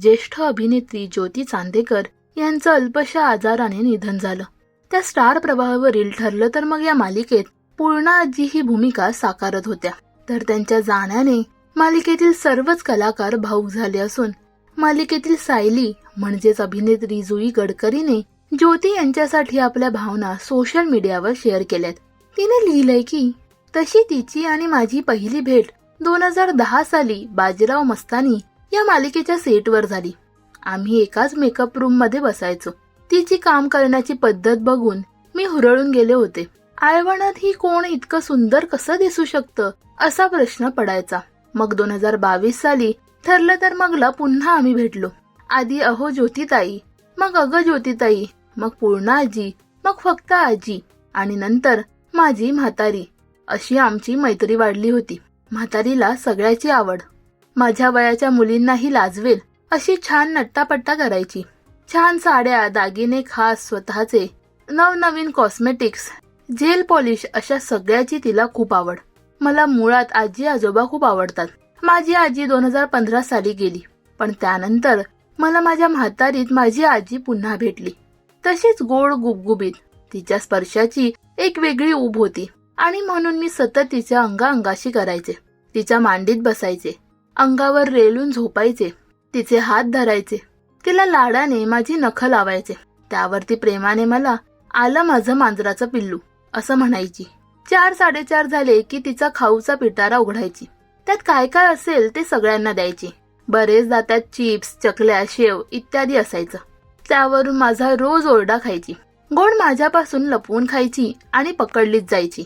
ज्येष्ठ अभिनेत्री ज्योती चांदेकर यांचं अल्पशा आजाराने निधन झालं. त्या स्टार प्रवाहावरील ठरलं तर मग या मालिकेत पूर्णा आजी ही भूमिका साकारत होत्या. तर त्यांच्या जाण्याने मालिकेतील सर्वच कलाकार भाऊक झाले असून मालिकेतील सायली म्हणजेच अभिनेत्री जुई गडकरीने ज्योती यांच्यासाठी आपल्या भावना सोशल मीडियावर शेअर केल्यात. तिने लिहिलंय की तशी तिची आणि माझी पहिली भेट दोन हजार दहा साली बाजीराव मस्तानी या मालिकेच्या सेटवर झाली. आम्ही एकाच मेकअप रूममध्ये बसायचो. तिची काम करण्याची पद्धत बघून मी हुरळून गेले होते. आळवणात ही कोण इतकं सुंदर कसं दिसू शकतं असा प्रश्न पडायचा. मग दोन हजार बावीस साली ठरलं तर मगला पुन्हा आम्ही भेटलो. आधी अहो ज्योतिताई मग अग ज्योतिताई मग पूर्ण आजी मग फक्त आजी आणि नंतर माझी म्हातारी अशी आमची मैत्री वाढली होती. म्हातारीला सगळ्याची आवड. माझ्या वयाच्या मुलींनाही लाजवेल अशी छान नट्टापट्टा करायची. छान साड्या दागिने खास स्वतःचे नवनवीन कॉस्मेटिक्स जेल पॉलिश अशा सगळ्याची तिला खूप आवड. मला मुळात आजी आजोबा खूप आवडतात. माझी आजी दोन हजार पंधरा साली गेली पण त्यानंतर मला माझ्या म्हातारीत माझी आजी पुन्हा भेटली. तशीच गोड गुबगुबीत तिच्या स्पर्शाची एक वेगळी ऊब होती आणि म्हणून मी सतत तिच्या अंगाअंगाशी करायचे तिच्या मांडीत बसायचे. अंगावर रेलून झोपायचे. तिचे हात धरायचे. तिला लाडाने माझी नख लावायचे. त्यावरती प्रेमाने मला आलं माझं मांजराचं पिल्लू असं म्हणायची. चार साडेचार झाले की तिचा खाऊचा पिटारा उघडायची. त्यात काय काय असेल ते सगळ्यांना द्यायची. बरेचदा त्यात चिप्स चकल्या शेव इत्यादी असायचं. त्यावरून माझा रोज ओरडा खायची. गोड माझ्यापासून लपवून खायची आणि पकडलीच जायची.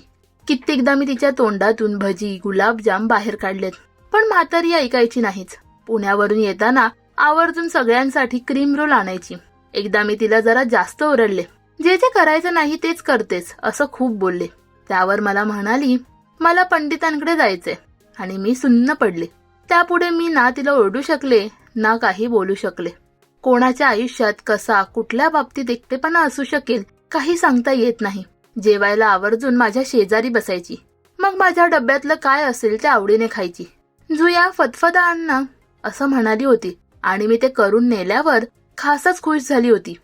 कित्येकदा मी तिच्या तोंडातून भजी गुलाबजाम बाहेर काढलेत. पण म्हातारी ऐकायची नाहीच. पुण्यावरून येताना आवर्जून सगळ्यांसाठी क्रीम रोल आणायची. एकदा मी तिला जरा जास्त ओरडले. जे जे करायचं नाही तेच करतेस असं खूप बोलले. त्यावर मला म्हणाली मला पंडितांकडे जायचंय. आणि मी सुन्न पडले. त्यापुढे मी ना तिला ओरडू शकले ना काही बोलू शकले. कोणाच्या आयुष्यात कसा कुठल्या बाबतीत एकटेपणा असू शकेल काही सांगता येत नाही. जेवायला आवर्जून माझ्या शेजारी बसायची. मग माझ्या डब्यातलं काय असेल ते आवडीने खायची. जुया फतफदा अण्णा असं म्हणाली होती आणि मी ते करून नेल्यावर खासच खुश झाली होती.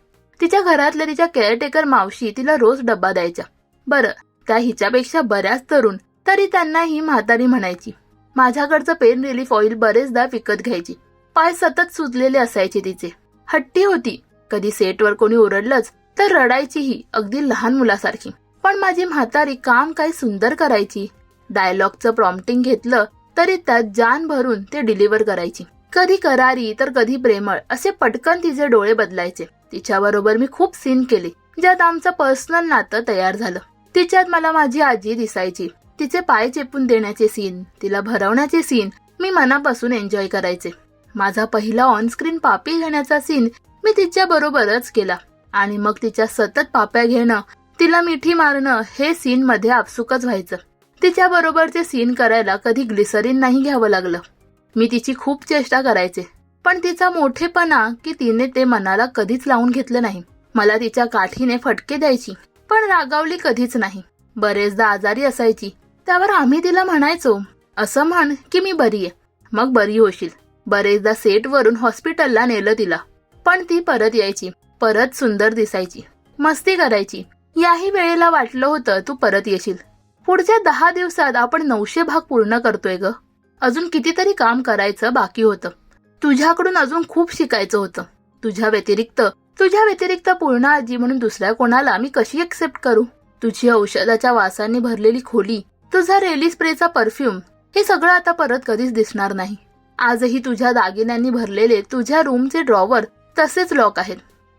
तिच्या घरातल्या तिच्या केअरटेकर मावशी तिला रोज डब्बा द्यायच्या. बरं त्या हिच्यापेक्षा बऱ्याच तरुण तरी त्यांना ही म्हातारी म्हणायची. माझ्याकडचं पेन रिलीफ ऑइल बरेचदा विकत घ्यायची. पाय सतत सुजलेले असायचे तिचे. हट्टी होती. कधी सेटवर कोणी ओरडलंच तर रडायचीही अगदी लहान मुलासारखी. पण माझी म्हातारी काम काय सुंदर करायची. डायलॉगचं प्रॉम्प्टिंग घेतलं तरी त्यात जान भरून ते डिलिव्हर करायची. कधी करारी तर कधी प्रेमळ असे पटकन तिचे डोळे बदलायचे. तिच्याबरोबर मी खूप सीन केले ज्यात आमचं पर्सनल नातं तयार झालं. तिच्यात मला माझी आजी दिसायची. तिचे पाय चेपून देण्याचे सीन तिला भरवण्याचे सीन मी मनापासून एन्जॉय करायचे. माझा पहिला ऑनस्क्रीन पापी घेण्याचा सीन मी तिच्या बरोबरच केला. आणि मग तिच्या सतत पाप्या घेणं तिला मिठी मारणं हे सीन मध्ये आपसुकच व्हायचं. तिच्या बरोबरचे सीन करायला कधी ग्लिसरीन नाही घ्यावं लागलं. मी तिची खूप चेष्टा करायचे. पण तिचा मोठेपणा की तिने ते मनाला कधीच लावून घेतलं नाही. मला तिच्या काठीने फटके द्यायची पण रागावली कधीच नाही. बरेचदा आजारी असायची. त्यावर आम्ही तिला म्हणायचो असं म्हण की मी बरी आहे. मग बरी होशील. बरेचदा सेटवरून हॉस्पिटलला नेलं तिला. पण ती परत यायची परत सुंदर दिसायची. मस्ती करायची. याही वेळेला वाटलं होतं तू परत येशील. पुढच्या दहा दिवसात आपण नऊशे भाग पूर्ण करतोय ग. अजून कितीतरी काम करायचं बाकी होतं. तुझ्याकडून अजून खूप शिकायचं होतं. तुझ्या व्यतिरिक्त तुझ्या व्यतिरिक्त पूर्ण आजी म्हणून दुसऱ्या कोणाला मी कशी एक्सेप्ट करू? तुझी औषधाच्या वासाने भरलेली खोली तुझा रेली स्प्रेचा परफ्यूम हे सगळं आता परत कधीच दिसणार नाही. आजही तुझ्या दागिन्यांनी भरलेले तुझ्या रूमचे ड्रॉवर तसेच लॉक आहेत.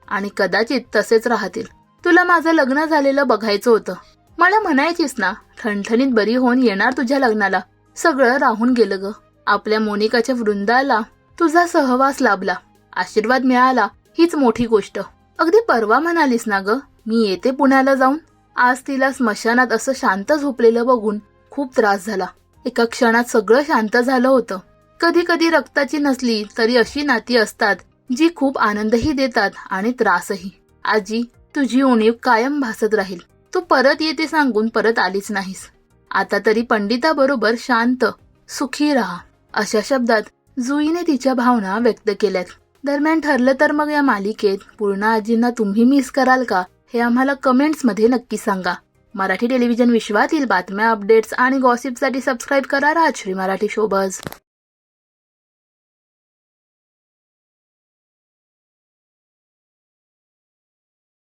आणि कदाचित तसेच राहतील. तुला माझं लग्न झालेलं बघायचं होतं. मला म्हणायचीस ना ठणठणीत बरी होऊन येणार तुझ्या लग्नाला. सगळं राहून गेलं ग. आपल्या मोनिकाच्या वृंदाला तुझा सहवास लाभला. आशीर्वाद मिळाला हीच मोठी गोष्ट. अगदी परवा म्हणालीस ना ग मी येते पुण्याला जाऊन. आज तिला स्मशानात असं शांत झोपलेलं बघून खूप त्रास झाला. एका क्षणात सगळं शांत झालं होतं. कधी कधी रक्ताची नसली तरी अशी नाती असतात जी खूप आनंदही देतात आणि त्रासही. आजी तुझी उणीव कायम भासत राहील. तू परत येते सांगून परत आलीच नाहीस. आता तरी पंडिताबरोबर शांत सुखी राहा अशा शब्दात जुईने तिच्या भावना व्यक्त केल्यात. दरम्यान ठरलं तर मग या मालिकेत पूर्णा आजींना तुम्ही मिस कराल का हे आम्हाला कमेंट्समध्ये नक्की सांगा. मराठी टेलिव्हिजन विश्वातील बातम्या अपडेट्स आणि गॉसिपसाठी सबस्क्राईब करा राजश्री मराठी शोबज